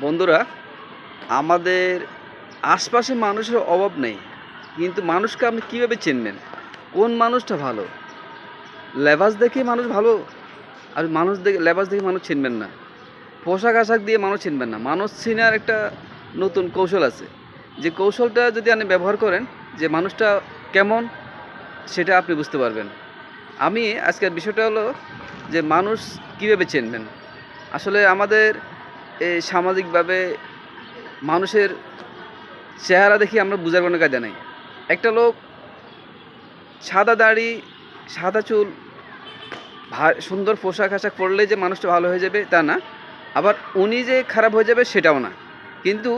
বন্ধুরা, আমাদের আশপাশে মানুষের অভাব নেই, কিন্তু মানুষকে আপনি কীভাবে চিনবেন? কোন মানুষটা ভালো? লেবাস দেখে মানুষ ভালো, আর মানুষ দেখে, লেবাস দেখে মানুষ চিনবেন না। পোশাক আশাক দিয়ে মানুষ চিনবেন না। মানুষ চিনার একটা নতুন কৌশল আছে। যে কৌশলটা যদি আপনি ব্যবহার করেন, যে মানুষটা কেমন, সেটা আপনি বুঝতে পারবেন। আমি আজকের বিষয়টা হলো যে মানুষ কীভাবে চিনবেন? আসলে আমাদের সামাজিকভাবে মানুষের চেহারা দেখি আমরা বোঝার কোনো কাজে নাই। একটা লোক সাদা দাড়ি, সাদা চুল সুন্দর পোশাক আশাক পরলে যে মানুষটা ভালো হয়ে যাবে তা না। আবার উনি যে খারাপ হয়ে যাবে সেটাও না। কিন্তু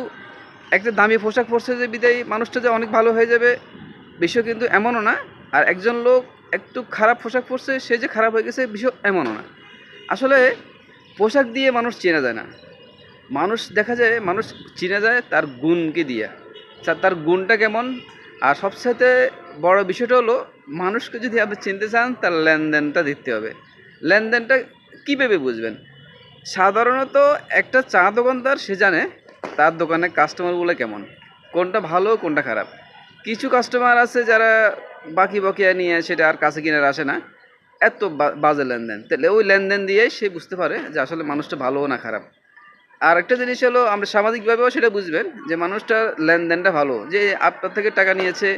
একটা দামি পোশাক পরছে যে বিদায়ী, মানুষটা যে অনেক ভালো হয়ে যাবে বিষয় কিন্তু এমনও না। আর একজন লোক একটু খারাপ পোশাক পরছে, সে যে খারাপ হয়ে গেছে বিষয় এমনও না। আসলে পোশাক দিয়ে মানুষ চেনা যায় না। মানুষ দেখা যায়, মানুষ চিনা যায় তার গুণকে দিয়ে। তার গুণটা কেমন? আর সবসাথে বড় বিষয়টা হলো, মানুষকে যদি আপনি চিনতে চান, তার লেনদেনটা দেখতে হবে। লেনদেনটা কীভাবে বুঝবেন? সাধারণত একটা চা দোকানদার, সে জানে তার দোকানে কাস্টমারগুলো কেমন, কোনটা ভালো, কোনটা খারাপ। কিছু কাস্টমার আছে যারা বাকি বকেয়া নিয়ে সেটা আর কাছে কিনার আসে না, এত বাজে লেনদেন। তাহলে ওই লেনদেন দিয়ে সে বুঝতে পারে যে আসলে মানুষটা ভালো না খারাপ। আর একটা জিনিস হলো, আমরা সামাজিকভাবেও সেটা বুঝবেন যে মানুষটার লেনদেনটা ভালো। যে আপনার থেকে টাকা নিয়েছে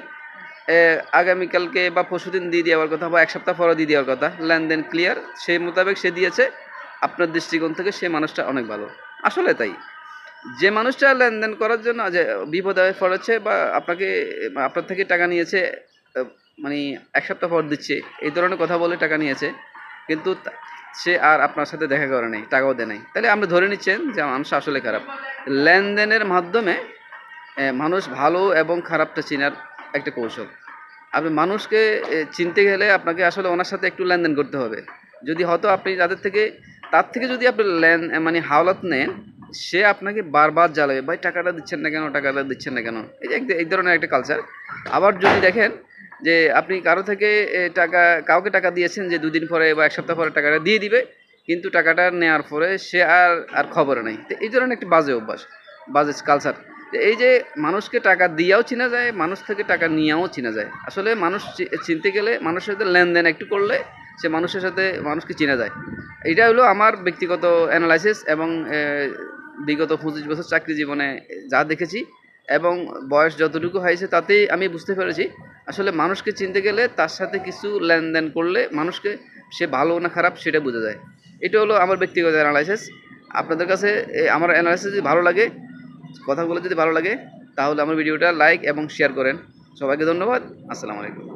আগামীকালকে বা পরশুদিন দিয়ে দেওয়ার কথা বা এক সপ্তাহ পরে দিয়ে দেওয়ার কথা, লেনদেন ক্লিয়ার সেই মোতাবেক সে দিয়েছে, আপনার দৃষ্টিকোণ থেকে সে মানুষটা অনেক ভালো। আসলে তাই। যে মানুষটা লেনদেন করার জন্য যে বিপদে পড়েছে বা আপনাকে, আপনার থেকে টাকা নিয়েছে মানে এক সপ্তাহ পর দিচ্ছে, এই ধরনের কথা বলে টাকা নিয়েছে, কিন্তু সে আর আপনার সাথে দেখা করে নেই, টাকাও দেয় নাই। তাহলে আপনি ধরে নিচ্ছেন যে মানুষ আসলে খারাপ। লেনদেনের মাধ্যমে মানুষ ভালো এবং খারাপটা চেনার একটা কৌশল। আপনি মানুষকে চিনতে গেলে আপনাকে আসলে ওনার সাথে একটু লেনদেন করতে হবে। যদি হয়তো আপনি তাদের থেকে, তার থেকে যদি আপনি লেন মানে হাওলাত নেন, সে আপনাকে বারবার জ্বালাবে, ভাই, টাকাটা দিচ্ছেন না কেন? টাকাটা দিচ্ছেন না কেন? এই যে এই ধরনের একটা কালচার আবার যদি দেখেন যে আপনি কারও থেকে টাকা, কাউকে টাকা দিয়েছেন যে দুদিন পরে বা এক সপ্তাহ পরে টাকাটা দিয়ে দিবে, কিন্তু টাকাটা নেওয়ার পরে সে আর আর খবর নেই। তো এই ধরনের একটি বাজে অভ্যাস, বাজে কালচার এই যে মানুষকে টাকা দিয়েও চেনা যায়, মানুষ থেকে টাকা নিয়েও চেনা যায়। আসলে মানুষ চিনতে গেলে মানুষের সাথে লেনদেন একটু করলে সে মানুষের সাথে মানুষকে চেনা যায়। এটা হলো আমার ব্যক্তিগত অ্যানালাইসিস এবং বিগত পঁচিশ বছর চাকরি জীবনে যা দেখেছি এবং বয়স যতটুকু হয়েছে তাতেই আমি বুঝতে পেরেছি আসলে মানুষকে চিনতে গেলে তার সাথে কিছু লেনদেন করলে মানুষকে সে ভালো না খারাপ সেটা বোঝা যায়। এটা হলো আমার ব্যক্তিগত অ্যানালাইসিস আপনাদের কাছে আমার অ্যানালাইসিস যদি ভালো লাগে, কথাগুলো যদি ভালো লাগে, তাহলে আমার ভিডিওটা লাইক এবং শেয়ার করেন। সবাইকে ধন্যবাদ। আসসালামু আলাইকুম।